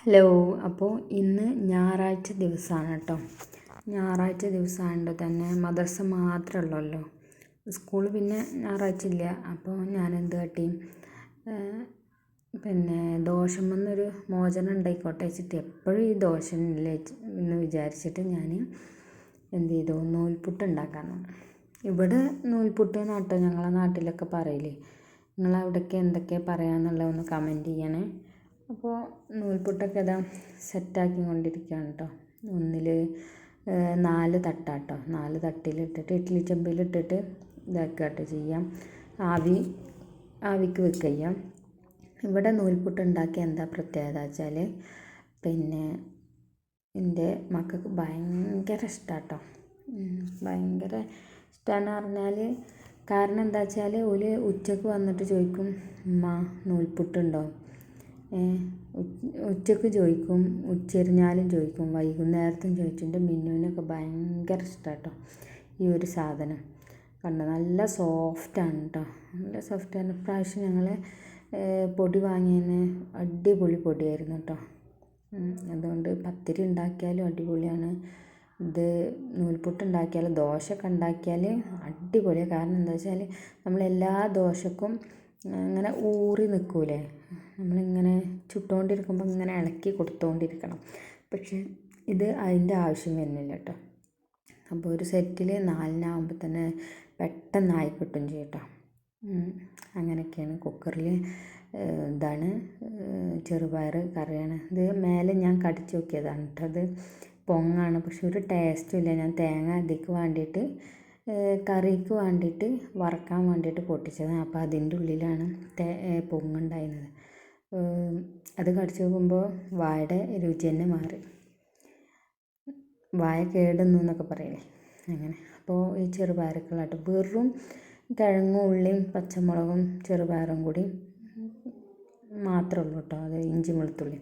Hello അപ്പോൾ ഇന്ന് ഞായറാഴ്ച ദിവസമാണ് കേട്ടോ ഞായറാഴ്ച ദിവസമായതുകൊണ്ട് തന്നെ മദ്രസ മാത്രമേ ഉള്ളല്ലോ സ്കൂൾ പിന്നെ ഞായറാഴ്ച ഇല്ല. അപ്പോൾ ഞാൻ എന്ത് കാട്ടി പിന്നെ ദോഷം വന്നൊരു മോചനം ഉണ്ടായിക്കോട്ടെ വെച്ചിട്ട് എപ്പോഴും ഈ ദോഷം ഇല്ലേ എന്ന് വിചാരിച്ചിട്ട് ഞാൻ എന്ത് ചെയ്തു? നൂൽപുട്ട് ഉണ്ടാക്കാൻ ഇവിടെ നൂൽപുട്ട് നാട്ടോ? ഞങ്ങളെ നാട്ടിലൊക്കെ പറയില്ലേ. നിങ്ങളവിടെയൊക്കെ എന്തൊക്കെയാണ് പറയുക ഒന്ന് കമന്റ് ചെയ്യണേ. അപ്പോൾ നൂൽപുട്ടൊക്കെ ഇതാ സെറ്റാക്കി കൊണ്ടിരിക്കുകയാണ് കേട്ടോ. ഒന്നിൽ നാല് തട്ടാട്ടോ നാല് തട്ടിലിട്ടിട്ട് ഇഡ്ഡലി ചെമ്പിലിട്ടിട്ട് ഇതാക്കുക കേട്ടോ ചെയ്യാം. ആവി ആവിക്ക് വെക്കുക ഇവിടെ നൂൽപുട്ട് ഉണ്ടാക്കിയ എന്താ പ്രത്യേകത വെച്ചാൽ പിന്നെ എന്റെ മക്കൾക്ക് ഭയങ്കര ഇഷ്ടാട്ടോ ഭയങ്കര ഇഷ്ടമെന്ന് പറഞ്ഞാൽ കാരണം എന്താ വെച്ചാൽ ഒരു ഉച്ചയ്ക്ക് വന്നിട്ട് ചോദിക്കും ഉമ്മ നൂൽപുട്ടുണ്ടോ? ഉച്ചയ്ക്ക് ചോദിക്കും ഉച്ചരിഞ്ഞാലും ചോദിക്കും വൈകുന്നേരത്തും ചോദിച്ചിട്ട് മിന്നുവിനൊക്കെ ഭയങ്കര ഇഷ്ടമാണ് കേട്ടോ ഈ ഒരു സാധനം. കണ്ടോ നല്ല സോഫ്റ്റാണ് കേട്ടോ നല്ല സോഫ്റ്റാണ്. ഇപ്രാവശ്യം ഞങ്ങൾ പൊടി വാങ്ങിയതിന് അടിപൊളി പൊടിയായിരുന്നു കേട്ടോ അതുകൊണ്ട് പത്തിരി ഉണ്ടാക്കിയാലും അടിപൊളിയാണ്. ഇത് നൂൽപുട്ട് ഉണ്ടാക്കിയാലും ദോശയൊക്കെ ഉണ്ടാക്കിയാൽ അടിപൊളിയാണ് കാരണം എന്താ വെച്ചാൽ നമ്മൾ എല്ലാ ദോശക്കും അങ്ങനെ ഊറി നിൽക്കൂലേ നമ്മളിങ്ങനെ ചുട്ടുകൊണ്ടിരിക്കുമ്പോൾ ഇങ്ങനെ ഇളക്കി കൊടുത്തുകൊണ്ടിരിക്കണം പക്ഷേ ഇത് അതിന്റെ ആവശ്യം വരുന്നില്ല കേട്ടോ. അപ്പോൾ ഒരു സെറ്റിൽ നാലിനാകുമ്പോൾ തന്നെ പെട്ടെന്നായി കിട്ടും ചെയ്യും അങ്ങനെയൊക്കെയാണ് കുക്കറിൽ ഇതാണ് ചെറുപയർ കറിയാണ്. ഇത് മേലെ ഞാൻ കടിച്ചു നോക്കിയതാണ് കേട്ടോ. അത് പൊങ്ങാണ്. പക്ഷെ ഒരു ടേസ്റ്റും ഇല്ല. ഞാൻ തേങ്ങ അതിക്ക് വേണ്ടിയിട്ട് കറിക്ക് വേണ്ടിയിട്ട് വറക്കാൻ വേണ്ടിയിട്ട് പൊട്ടിച്ചതാണ്. അപ്പോൾ അതിന്റെ ഉള്ളിലാണ് തേ പൊങ്ങുണ്ടായിരുന്നത്. അത് കടിച്ച് നോക്കുമ്പോൾ വായയുടെ രുചി തന്നെ മാറി. വായ കേടുന്നു എന്നൊക്കെ പറയില്ലേ? അങ്ങനെ. അപ്പോൾ ഈ ചെറുപയറുകളായിട്ട് വെറും കിഴങ്ങും ഉള്ളിയും പച്ചമുളകും ചെറുപയറും കൂടി മാത്രമേ ഉള്ളൂ കേട്ടോ. അത് ഇഞ്ചി വെളുത്തുള്ളി.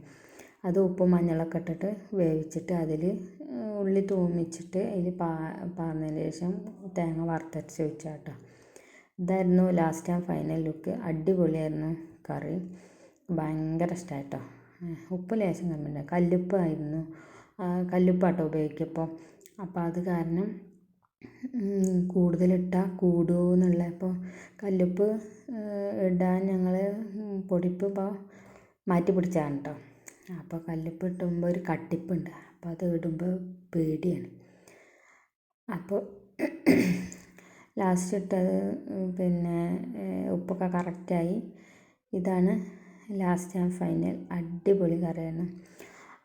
അത് ഉപ്പും മഞ്ഞളൊക്കെ ഇട്ടിട്ട് വേവിച്ചിട്ട് അതിൽ ഉള്ളി തൂമിച്ചിട്ട് അതിൽ പാ പാർന്നതിന് ശേഷം തേങ്ങ വറുത്തരച്ച് വെച്ചാട്ടോ ഇതായിരുന്നു ലാസ്റ്റ് ആ ഫൈനൽ ലുക്ക്. അടിപൊളിയായിരുന്നു കറി. ഭയങ്കര ഇഷ്ടമായി കേട്ടോ ഉപ്പ് ലേശം കമ്മിയുണ്ട്. കല്ലുപ്പായിരുന്നു. കല്ലുപ്പാട്ടോ ഉപയോഗിക്കപ്പോൾ അപ്പോൾ അത് കാരണം കൂടുതലിട്ടാൽ കൂടുമോ എന്നുള്ള അപ്പോൾ കല്ലുപ്പ് ഇടാൻ ഞങ്ങൾ പൊടിപ്പ് ഇപ്പോൾ മാറ്റി പിടിച്ചതാണ് കേട്ടോ അപ്പോൾ കല്ലുപ്പ് ഇട്ടുമ്പോൾ ഒരു കട്ടിപ്പുണ്ട്. അപ്പോൾ അത് ഇടുമ്പോൾ പേടിയാണ്. അപ്പോൾ ലാസ്റ്റ് ഇട്ടത് പിന്നെ ഉപ്പൊക്കെ കറക്റ്റായി. ഇതാണ് ലാസ്റ്റ് ആൻഡ് ഫൈനൽ അടിപൊളി കറിയാണ്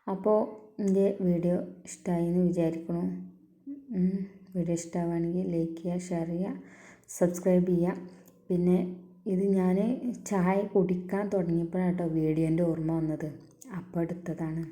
അപ്പോൾ എന്റെ വീഡിയോ ഇഷ്ടമായി എന്ന് വിചാരിക്കുന്നു വീഡിയോ ഇഷ്ടമാവുകയാണെങ്കിൽ ലൈക്ക് ചെയ്യുക ഷെയർ ചെയ്യുക സബ്സ്ക്രൈബ് ചെയ്യുക. പിന്നെ ഇത് ഞാൻ ചായ കുടിക്കാൻ തുടങ്ങിയപ്പോഴാണ് കേട്ടോ വീഡിയോന്റെ ഓർമ്മ വന്നത്. അപ്പോൾ എടുത്തതാണ്